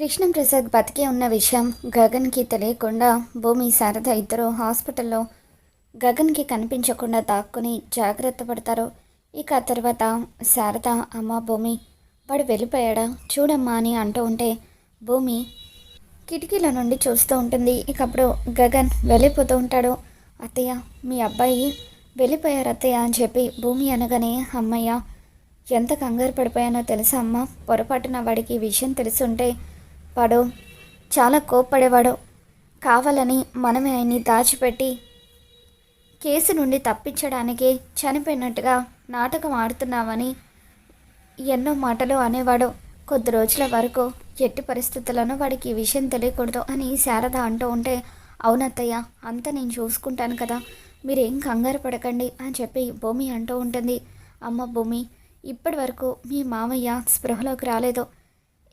కృష్ణప్రసాద్ బతికే ఉన్న విషయం గగన్కి తెలియకుండా భూమి శారద ఇద్దరు హాస్పిటల్లో గగన్కి కనిపించకుండా దాక్కుని జాగ్రత్త పడతారు. ఇక తర్వాత శారద అమ్మ భూమి వాడు వెళ్ళిపోయాడా? చూడమ్మా అని అంటూ ఉంటే భూమి కిటికీల నుండి చూస్తూ ఉంటుంది. ఇక అప్పుడు గగన్ వెళ్ళిపోతూ ఉంటాడు. అత్తయ్య మీ అబ్బాయి వెళ్ళిపోయారు అత్తయ్య అని చెప్పి భూమి అనగానే అమ్మయ్య ఎంత కంగారు పడిపోయానో తెలుసా అమ్మ? పొరపాటున వాడికి ఈ విషయం ఉంటే వాడు చాలా కోప్పడేవాడు. కావాలని మనమే ఆయన్ని దాచిపెట్టి కేసు నుండి తప్పించడానికి చనిపోయినట్టుగా నాటకం ఆడుతున్నామని ఎన్నో మాటలు అనేవాడు. కొద్ది రోజుల వరకు ఎట్టి పరిస్థితులను వాడికి ఈ విషయం తెలియకూడదు అని శారద అంటూ ఉంటే అవునత్తయ్య అంతా నేను చూసుకుంటాను కదా మీరేం కంగారు పడకండి అని చెప్పి భూమి అంటూ ఉంటుంది. అమ్మ భూమి ఇప్పటి వరకు మీ మామయ్య స్పృహలోకి రాలేదు.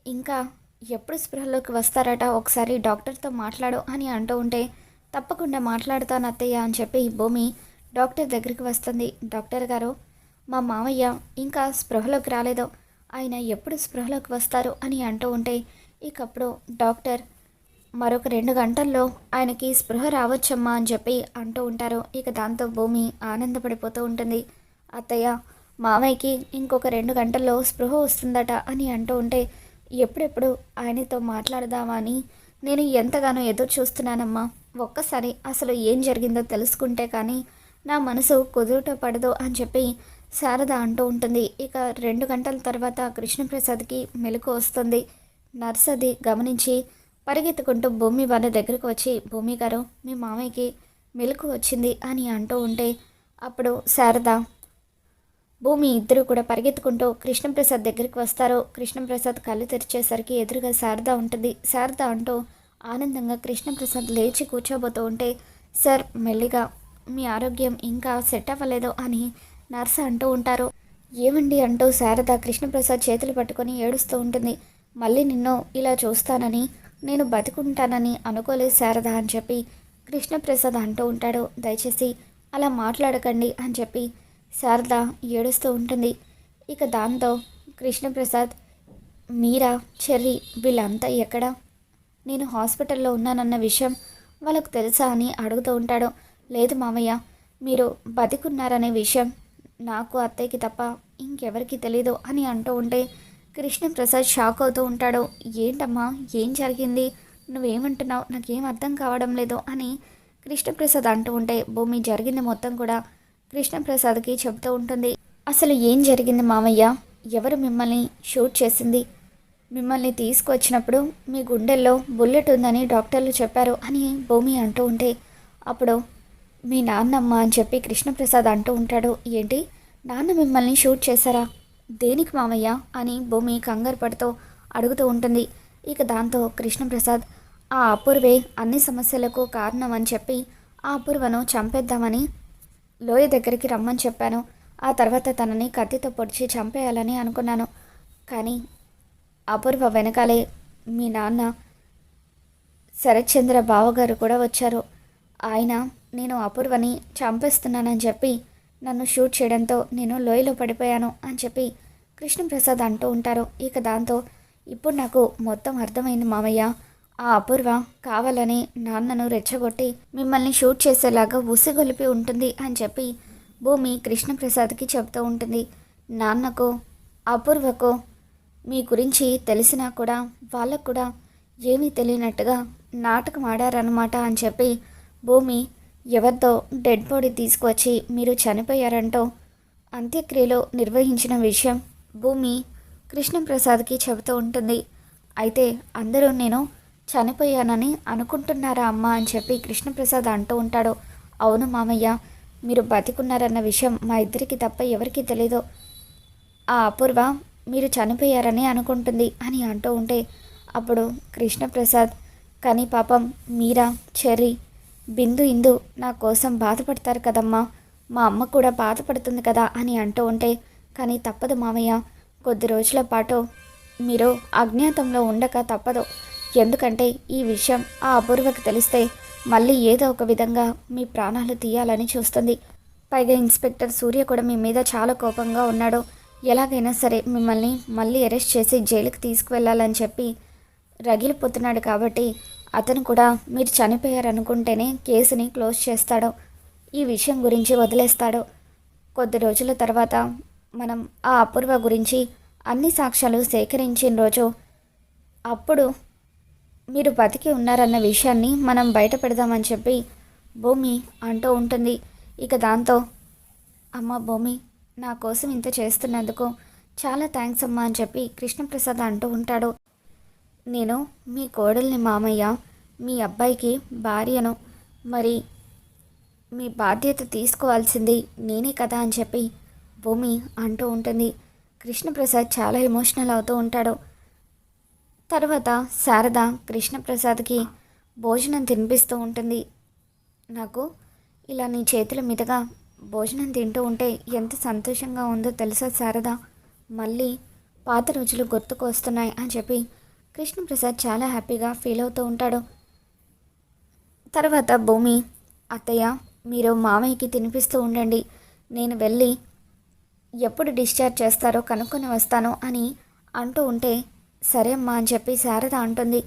ఇంకా ఎప్పుడు స్పృహలోకి వస్తారట? ఒకసారి డాక్టర్తో మాట్లాడు అని అంటూ ఉంటే తప్పకుండా మాట్లాడతాను అత్తయ్య అని చెప్పి భూమి డాక్టర్ దగ్గరికి వస్తుంది. డాక్టర్ గారు మా మామయ్య ఇంకా స్పృహలోకి రాలేదు. ఆయన ఎప్పుడు స్పృహలోకి వస్తారు? అని అంటూ ఉంటే ఇకప్పుడు డాక్టర్ మరొక రెండు గంటల్లో ఆయనకి స్పృహ రావచ్చమ్మా అని చెప్పి అంటూ ఉంటారు. ఇక దాంతో భూమి ఆనందపడిపోతూ ఉంటుంది. అత్తయ్య మామయ్యకి ఇంకొక రెండు గంటల్లో స్పృహ వస్తుందట అని అంటూ ఉంటే ఎప్పుడెప్పుడు ఆయనతో మాట్లాడదామా అని నేను ఎంతగానో ఎదురు చూస్తున్నానమ్మా. ఒక్కసారి అసలు ఏం జరిగిందో తెలుసుకుంటే కానీ నా మనసు కుదురుట పడదు అని చెప్పి శారద అంటూ ఉంటుంది. ఇక రెండు గంటల తర్వాత కృష్ణప్రసాద్కి మెలకు వస్తుంది. నర్స్ అది గమనించి పరిగెత్తుకుంటూ భూమి వాళ్ళ దగ్గరకు వచ్చి భూమి గారు మీ మామయ్యకి మెలకు వచ్చింది అని అంటూ ఉంటే అప్పుడు శారద భూమి ఇద్దరు కూడా పరిగెత్తుకుంటూ కృష్ణప్రసాద్ దగ్గరికి వస్తారు. కృష్ణప్రసాద్ కళ్ళు తెరిచేసరికి ఎదురుగా శారద ఉంటుంది. శారద అంటూ ఆనందంగా కృష్ణప్రసాద్ లేచి కూర్చోబోతూ ఉంటే సార్ మెల్లిగా. మీ ఆరోగ్యం ఇంకా సెట్ అవ్వలేదు అని నర్స్ అంటూ ఉంటారు. ఏమండి అంటూ శారద కృష్ణప్రసాద్ చేతులు పట్టుకొని ఏడుస్తూ ఉంటుంది. మళ్ళీ నిన్ను ఇలా చూస్తానని నేను బతుకుంటానని అనుకోలేదు శారద అని చెప్పి కృష్ణప్రసాద్ అంటూ ఉంటాడు. దయచేసి అలా మాట్లాడకండి అని చెప్పి శారద ఏడుస్తూ ఉంటుంది. ఇక దాంతో కృష్ణప్రసాద్ మీరా చెర్రి వీళ్ళంతా ఎక్కడ? నేను హాస్పిటల్లో ఉన్నానన్న విషయం వాళ్ళకు తెలుసా అని అడుగుతూ ఉంటాడు. లేదు మామయ్య మీరు బతికున్నారనే విషయం నాకు అత్తయ్యకి తప్ప ఇంకెవరికి తెలీదు అని అంటూ ఉంటే కృష్ణప్రసాద్ షాక్ అవుతూ ఉంటాడు. ఏంటమ్మా ఏం జరిగింది? నువ్వేమంటున్నావు? నాకేం అర్థం కావడం లేదు అని కృష్ణప్రసాద్ అంటూ ఉంటే భూమి జరిగింది మొత్తం కూడా కృష్ణప్రసాద్కి చెబుతూ ఉంటుంది అసలు ఏం జరిగింది మామయ్య? ఎవరు మిమ్మల్ని షూట్ చేసింది? మిమ్మల్ని తీసుకొచ్చినప్పుడు మీ గుండెల్లో బుల్లెట్ ఉందని డాక్టర్లు చెప్పారు అని భూమి అంటూ ఉంటే అప్పుడు మీ నాన్నమ్మ అని చెప్పి కృష్ణప్రసాద్ అంటూ ఉంటాడు. ఏంటి? నాన్న మిమ్మల్ని షూట్ చేశారా? దేనికి మామయ్య? అని భూమి కంగారు పడుతూ అడుగుతూ ఉంటుంది. ఇక దాంతో కృష్ణప్రసాద్ ఆ అపూర్వే అన్ని సమస్యలకు కారణం అని చెప్పి ఆ అపూర్వను చంపేద్దామని లోయ దగ్గరికి రమ్మని చెప్పాను. ఆ తర్వాత తనని కత్తితో పొడిచి చంపేయాలని అనుకున్నాను. కానీ అపూర్వ వెనకాలే మీ నాన్న శరత్చంద్ర బావగారు కూడా వచ్చారు. ఆయన నేను అపూర్వని చంపేస్తున్నానని చెప్పి నన్ను షూట్ చేయడంతో నేను లోయలో పడిపోయాను అని చెప్పి కృష్ణప్రసాద్ అంటూ ఉంటారు. ఇక దాంతో ఇప్పుడు నాకు మొత్తం అర్థమైంది మామయ్య. ఆ అపూర్వ కావాలని నాన్నను రెచ్చగొట్టి మిమ్మల్ని షూట్ చేసేలాగా ఉసిగొలిపి ఉంటుంది అని చెప్పి భూమి కృష్ణప్రసాద్కి చెప్తూ ఉంటుంది. నాన్నకు అపూర్వకు మీ గురించి తెలిసినా కూడా వాళ్ళకు కూడా ఏమీ తెలియనట్టుగా నాటకం ఆడారనమాట అని చెప్పి భూమి ఎవరితో డెడ్ బాడీ తీసుకువచ్చి మీరు చనిపోయారంటూ అంత్యక్రియలు నిర్వహించిన విషయం భూమి కృష్ణప్రసాద్కి చెబుతూ ఉంటుంది. అయితే అందరూ నేను చనిపోయానని అనుకుంటున్నారా అమ్మ అని చెప్పి కృష్ణప్రసాద్ అంటూ ఉంటాడు. అవును మామయ్య మీరు బతికున్నారన్న విషయం మా ఇద్దరికి తప్ప ఎవరికీ తెలీదు. ఆ అపూర్వ మీరు చనిపోయారని అనుకుంటుంది అని అంటూ ఉంటే అప్పుడు కృష్ణప్రసాద్ కానీ పాపం మీరా చెర్రీ బిందు ఇందు నా కోసం బాధపడతారు కదమ్మా. మా అమ్మ కూడా బాధపడుతుంది కదా అని అంటూ ఉంటే కానీ తప్పదు మామయ్య. కొద్ది రోజుల పాటు మీరు అజ్ఞాతంలో ఉండక తప్పదు. ఎందుకంటే ఈ విషయం ఆ అపూర్వకి తెలిస్తే మళ్ళీ ఏదో ఒక విధంగా మీ ప్రాణాలు తీయాలని చూస్తుంది. పైగా ఇన్స్పెక్టర్ సూర్య కూడా మీ మీద చాలా కోపంగా ఉన్నాడు. ఎలాగైనా సరే మిమ్మల్ని మళ్ళీ అరెస్ట్ చేసి జైలుకి తీసుకువెళ్ళాలని చెప్పి రగిలిపోతున్నాడు కాబట్టి అతను కూడా మీరు చనిపోయారనుకుంటేనే కేసుని క్లోజ్ చేస్తాడు. ఈ విషయం గురించి వదిలేస్తాడు. కొద్ది రోజుల తర్వాత మనం ఆ అపూర్వ గురించి అన్ని సాక్ష్యాలు సేకరించిన రోజు అప్పుడు మీరు బతికి ఉన్నారన్న విషయాన్ని మనం బయట పెడదామని చెప్పి భూమి అంటూ ఉంటుంది. ఇక దాంతో అమ్మ భూమి నా కోసం ఇంత చేస్తున్నందుకు చాలా థ్యాంక్స్ అమ్మా అని చెప్పి కృష్ణప్రసాద్ అంటూ ఉంటాడు. నేను మీ కోడల్ని మామయ్య మీ అబ్బాయికి భార్యను మరి మీ బాధ్యత తీసుకోవాల్సింది నేనే కదా అని చెప్పి భూమి అంటూ ఉంటుంది. కృష్ణప్రసాద్ చాలా ఎమోషనల్ అవుతూ ఉంటాడు. తర్వాత శారద కృష్ణప్రసాద్కి భోజనం తినిపిస్తూ ఉంటుంది. నాకు ఇలా నీ చేతుల మీదుగా భోజనం తింటూ ఉంటే ఎంత సంతోషంగా ఉందో తెలుసా శారద? మళ్ళీ పాత రోజులు గుర్తుకు వస్తున్నాయి అని చెప్పి కృష్ణప్రసాద్ చాలా హ్యాపీగా ఫీల్ అవుతూ ఉంటాడు. తర్వాత భూమి అత్తయ్య మీరు మామయ్యకి తినిపిస్తూ ఉండండి. నేను వెళ్ళి ఎప్పుడు డిశ్చార్జ్ చేస్తారో కనుక్కొని వస్తాను అని అంటూ ఉంటే సరే అమ్మా అని చెప్పి శారద అంటుంది.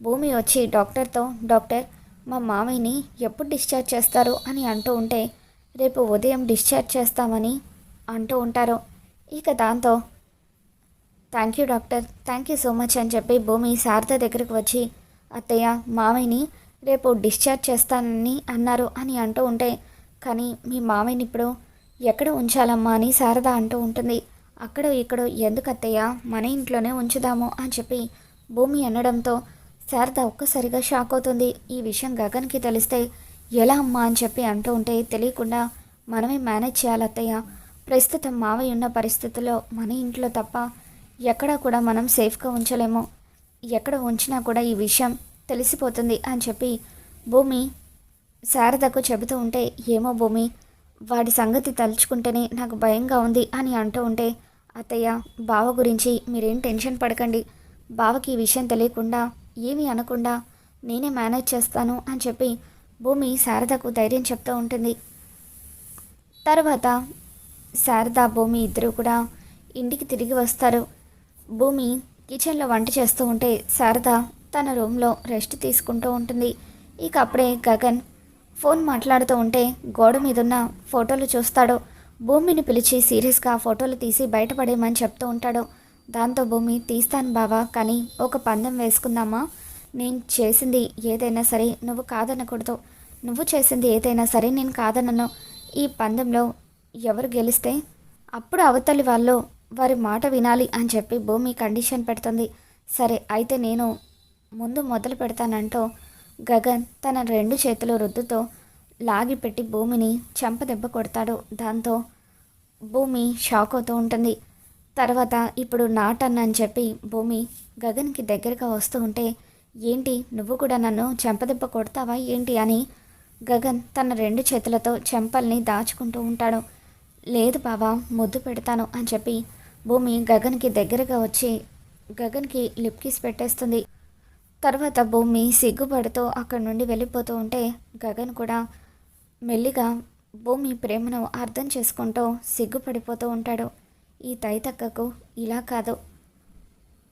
భూమి వచ్చి డాక్టర్తో డాక్టర్ మా మామయ్యని ఎప్పుడు డిశ్చార్జ్ చేస్తారు? అని అంటూ ఉంటే రేపు ఉదయం డిశ్చార్జ్ చేస్తామని అంటూ ఉంటారు. ఇక దాంతో thank you doctor thank you so much అని చెప్పి భూమి శారద దగ్గరకు వచ్చి అత్తయ్య మామయ్యని రేపు డిశ్చార్జ్ చేస్తానని అన్నారు అని అంటూ ఉంటే కానీ మీ మామయ్యని ఇప్పుడు ఎక్కడ ఉంచాలమ్మా అని శారద అంటూ ఉంటుంది. అక్కడ ఇక్కడ ఎందుకు అత్తయ్య మన ఇంట్లోనే ఉంచుదాము అని చెప్పి భూమి అనడంతో శారద ఒక్కసారిగా షాక్ అవుతుంది. ఈ విషయం గగన్కి తెలిస్తే ఎలా అమ్మా అని చెప్పి అంటూ ఉంటే తెలియకుండా మనమే మేనేజ్ చేయాలి అత్తయ్య ప్రస్తుతం మావయ్య ఉన్న పరిస్థితుల్లో మన ఇంట్లో తప్ప ఎక్కడా కూడా మనం సేఫ్గా ఉంచలేము. ఎక్కడ ఉంచినా కూడా ఈ విషయం తెలిసిపోతుంది అని చెప్పి భూమి శారదకు చెబుతూ ఉంటే ఏమో భూమి వాడి సంగతి తలుచుకుంటేనే నాకు భయంగా ఉంది అని అంటూ ఉంటే అత్తయ్య బావ గురించి మీరేం టెన్షన్ పడకండి. బావకి ఈ విషయం తెలియకుండా ఏమీ అనకుండా నేనే మేనేజ్ చేస్తాను అని చెప్పి భూమి శారదకు ధైర్యం చెప్తూ ఉంటుంది. తర్వాత శారద భూమి ఇద్దరు కూడా ఇంటికి తిరిగి వస్తారు. భూమి కిచెన్లో వంట చేస్తూ ఉంటే శారద తన రూమ్లో రెస్ట్ తీసుకుంటూ ఉంటుంది. ఇక అప్పుడే గగన్ ఫోన్ మాట్లాడుతూ ఉంటే గోడ మీదున్న ఫోటోలు చూస్తాడు. భూమిని పిలిచి సీరియస్గా ఫోటోలు తీసి బయటపడేయమని చెప్తూ ఉంటాడు. దాంతో భూమి తీస్తాను బావా కానీ ఒక పందెం వేసుకుందామా? నేను చేసింది ఏదైనా సరే నువ్వు కాదనకూడదు. నువ్వు చేసింది ఏదైనా సరే నేను కాదనను. ఈ పందెంలో ఎవరు గెలిస్తే? అప్పుడు అవతలి వాళ్ళు వారి మాట వినాలి అని చెప్పి భూమి కండిషన్ పెడుతుంది. సరే అయితే నేను ముందు మొదలు పెడతానంటూ గగన్ తన రెండు చేతులు రుద్దుతో లాగిపెట్టి భూమిని చెంపదెబ్బ కొడతాడు. దాంతో భూమి షాక్ అవుతూ ఉంటుంది. తర్వాత ఇప్పుడు నాటన్ అని చెప్పి భూమి గగన్కి దగ్గరగా వస్తూ ఉంటే ఏంటి నువ్వు కూడా నన్ను చెంపదెబ్బ కొడతావా? ఏంటి? అని గగన్ తన రెండు చేతులతో చెంపల్ని దాచుకుంటూ ఉంటాడు. లేదు బావా ముద్దు పెడతాను అని చెప్పి భూమి గగన్కి దగ్గరగా వచ్చి గగన్కి లిప్ కిస్ పెట్టేస్తుంది. తర్వాత భూమి సిగ్గుపడుతూ అక్కడి నుండి వెళ్ళిపోతూ ఉంటే గగన్ కూడా మెల్లిగా భూమి ప్రేమను అర్థం చేసుకుంటూ సిగ్గుపడిపోతూ ఉంటాడు. ఈ తైతక్కకు ఇలా కాదు.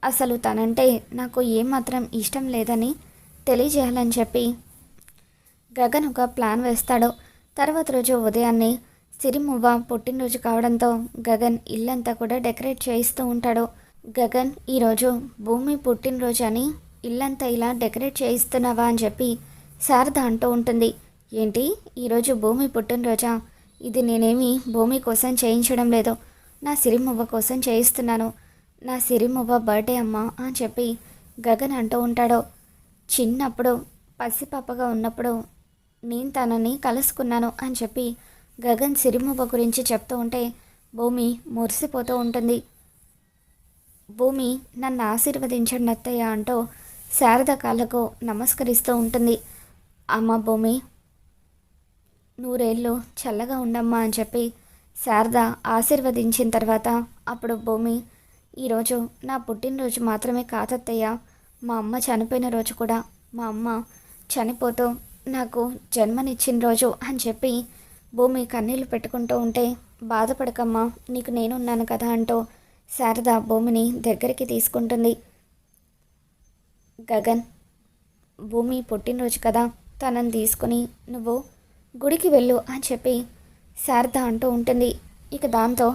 అసలు తనంటే నాకు ఏమాత్రం ఇష్టం లేదని తెలియజేయాలని చెప్పి గగన్ ఒక ప్లాన్ వేస్తాడు. తర్వాత రోజు ఉదయాన్నే సిరిమువ్వ పుట్టినరోజు కావడంతో గగన్ ఇల్లంతా కూడా డెకరేట్ చేయిస్తూ ఉంటాడు. గగన్ ఈరోజు భూమి పుట్టినరోజు అని ఇల్లంతా ఇలా డెకరేట్ చేయిస్తున్నావా? అని చెప్పి శారద అంటూ ఉంటుంది. ఏంటి? ఈరోజు భూమి పుట్టినరోజా ఇది నేనేమి భూమి కోసం చేయించడం లేదు. నా సిరిమువ్వ కోసం చేయిస్తున్నాను. నా సిరిమువ్వ బర్త్డే అమ్మ అని చెప్పి గగన్ అంటూ ఉంటాడు. చిన్నప్పుడు పసిపాపగా ఉన్నప్పుడు నేను తనని కలుసుకున్నాను అని చెప్పి గగన్ సిరిమువ్వ గురించి చెప్తూ ఉంటే భూమి మురిసిపోతూ ఉంటుంది. భూమి నన్ను ఆశీర్వదించండి అత్తయ్య అంటూ శారద కాళ్ళకు నమస్కరిస్తూ ఉంటుంది. అమ్మ భూమి నూరేళ్ళు చల్లగా ఉండమ్మా అని చెప్పి శారద ఆశీర్వదించిన తర్వాత అప్పుడు భూమి ఈరోజు నా పుట్టినరోజు మాత్రమే కాదత్తయ్య. మా అమ్మ చనిపోయిన రోజు కూడా మా అమ్మ చనిపోతూ నాకు జన్మనిచ్చిన రోజు అని చెప్పి భూమి కన్నీళ్ళు పెట్టుకుంటూ ఉంటే బాధపడకమ్మా నీకు నేనున్నాను కదా అంటూ శారద భూమిని దగ్గరికి తీసుకుంటుంది. గగన్ భూమి పుట్టినరోజు కదా తనని తీసుకుని నువ్వు గుడికి వెళ్ళు అని చెప్పి శారద అంటూ ఉంటుంది. ఇక దాంతో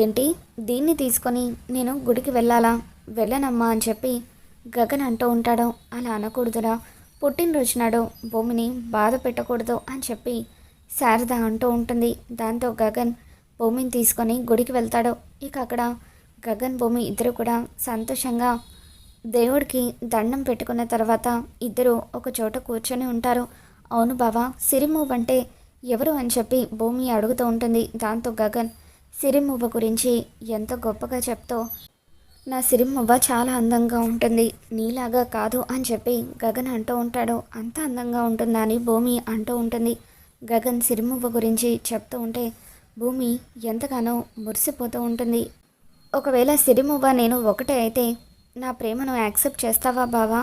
ఏంటి? దీన్ని తీసుకొని నేను గుడికి వెళ్ళాలా? వెళ్ళనమ్మా అని చెప్పి గగన్ అంటూ ఉంటాడు. అలా అనకూడదురా. పుట్టినరోజు నాడు భూమిని బాధ పెట్టకూడదు అని చెప్పి శారద అంటూ ఉంటుంది. దాంతో గగన్ భూమిని తీసుకొని గుడికి వెళ్తాడు. ఇక అక్కడ గగన్ భూమి ఇద్దరు కూడా సంతోషంగా దేవుడికి దండం పెట్టుకున్న తర్వాత ఇద్దరు ఒక చోట కూర్చొని ఉంటారు. అవును బావా సిరిమూవ్ అంటే ఎవరు అని చెప్పి భూమి అడుగుతూ ఉంటుంది. దాంతో గగన్ సిరిమువ్వ గురించి ఎంత గొప్పగా చెప్తో నా సిరిమువ్వ చాలా అందంగా ఉంటుంది. నీలాగా కాదు అని చెప్పి గగన్ అంటూ ఉంటాడు. అంత అందంగా ఉంటుందా అని భూమి అంటూ ఉంటుంది. గగన్ సిరిమువ్వ గురించి చెప్తూ ఉంటే భూమి ఎంతగానో మురిసిపోతూ ఉంటుంది. ఒకవేళ సిరిమువ్వ నేను ఒకటే అయితే నా ప్రేమను యాక్సెప్ట్ చేస్తావా బావా?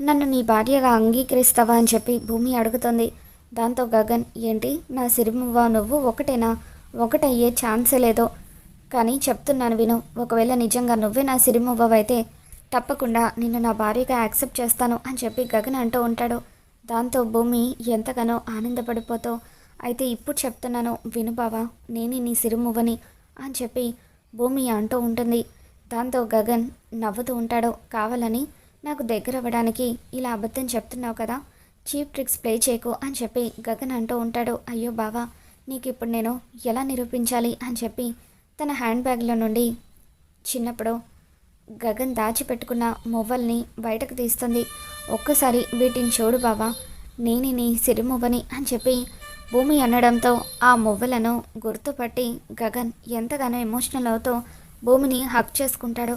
నన్ను నీ భార్యగా అంగీకరిస్తావా అని చెప్పి భూమి అడుగుతుంది. దాంతో గగన్ ఏంటి? నా సిరిమువ్వ నువ్వు ఒకటేనా? ఒకటయ్యే ఛాన్సే లేదో. కానీ చెప్తున్నాను విను. ఒకవేళ నిజంగా నువ్వే నా సిరిమువ్వవైతే తప్పకుండా నిన్ను నా భార్యగా యాక్సెప్ట్ చేస్తాను అని చెప్పి గగన్ అంటూ ఉంటాడు. దాంతో భూమి ఎంతగానో ఆనందపడిపోతూ అయితే ఇప్పుడు చెప్తున్నాను విను బావా నేనే నీ సిరిమువ్వని అని చెప్పి భూమి అంటూ ఉంటుంది. దాంతో గగన్ నవ్వుతూ ఉంటాడు. కావాలని నాకు దగ్గర అవ్వడానికి ఇలా అబద్ధం చెప్తున్నావు కదా చీప్ ట్రిక్స్ ప్లే చేయకు అని చెప్పి గగన్ అంటూ ఉంటాడు. అయ్యో బావా నీకు ఇప్పుడు నేను ఎలా నిరూపించాలి అని చెప్పి తన హ్యాండ్ బ్యాగ్లో నుండి చిన్నప్పుడు గగన్ దాచిపెట్టుకున్న మొవ్వల్ని బయటకు తీస్తుంది. ఒక్కసారి వీటిని చూడు బావా నేనే నీ సిరిమువ్వని అని చెప్పి భూమి అనడంతో ఆ మువ్వలను గుర్తుపట్టి గగన్ ఎంతగానో ఎమోషనల్ అవుతూ భూమిని హక్ చేసుకుంటాడు.